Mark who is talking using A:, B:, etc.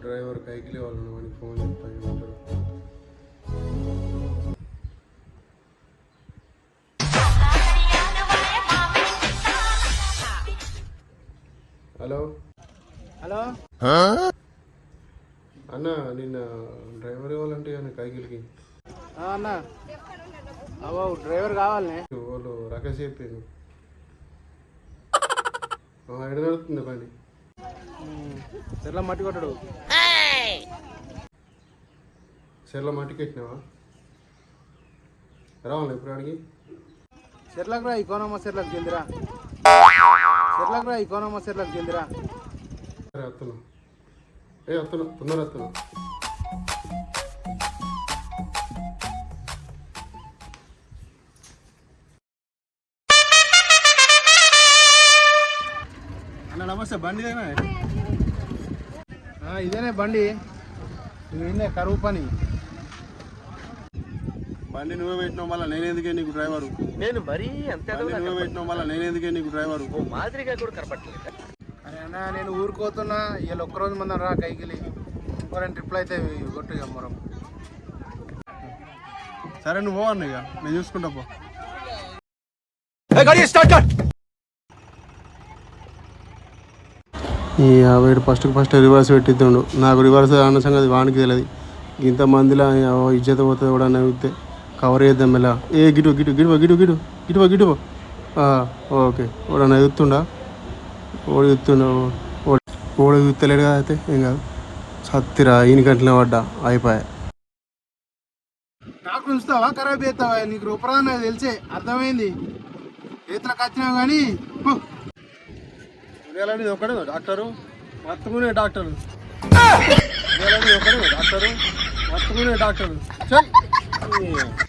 A: Driver కైకిలి వాళ్ళు వానికి phone చెప్తా ఏమంటారు హలో?
B: హలో?
A: అన్న నిన్న డ్రైవర్ ఇవ్వాలంటే ఆయన కైకిలికి?
B: ఆ, అన్న. అవ్వ డ్రైవర్ కావాలనే.
A: వాళ్ళు రకేష్ చెప్పాను ఎడ నడుతుంది బండి
B: తెల్ల మట్టి కొట్టడు.
A: సెర్ల మట్టికి ఎక్కినావా? రావాలి ఇప్పుడు అడిగి
B: చెర్లకు రా ఇకోనమ్మ చెర్లకు చెందిరా. చెర్లకు రా ఇకోనమ్మ చెర్లకు చెందిరా.
A: సరే వస్తున్నా ఏ వస్తున్నా తొందర వస్తున్నా
B: అన్న నమస్తే బండి ఇదేనే బండి. నువ్వు కరువు పని.
A: బండి నువ్వే పెట్టినావు మళ్ళీ నేనేందుకే నీకు డ్రైవరు?
C: నేను మరీ అంత
A: నువ్వే పెట్టినావు మళ్ళీ నేనేందుకే నీకు డ్రైవరు?
C: ఓ మాదిరిగా కూడా కనపట్లేదు
B: అరే అన్న నేను ఊరుకోతున్నా ఇవాళ ఒక్కరోజు మందం రా కైకిలి. ఇంకో రెండు ట్రిప్లు అయితే కొట్టు మొరం.
A: సరే నువ్వు పో అన్న ఇక? నేను చూసుకుంటా పో. ఈ వీడు ఫస్ట్ ఫస్ట్ రివర్స్ పెట్టిద్దాడు నాకు రివర్స్ అన్న సంగతి వానికి తెలియదు ఇంతమందిలో ఇజ్జత పోతుంది కూడా నవ్వితే కవర్ చేద్దాం ఇలా ఏ గిటు గిటు గిడువ గిడు గిడు గిడువ గిడువ ఓకే. ఓడన్నా ఎత్తుండా ఓడి ఎత్తుండా ఓడి ఎత్తలేడు కదా అయితే ఏం కాదు. సత్తిరా ఈయన గంటలే పడ్డా అయిపోయా.
B: నాకు ఉంచుతావా? ఖరాబ్ చేస్తావా? నీకు రూపరాదు నాకు తెలిసే. అర్థమైంది? చేతులకు వచ్చినావు కానీ
A: ఉదయాలని ఒకడే డాక్టరు. మత్తుకునే డాక్టరు. ఉదయాలని ఒకడే డాక్టరు. మత్తుకునే డాక్టరు. చెయ్.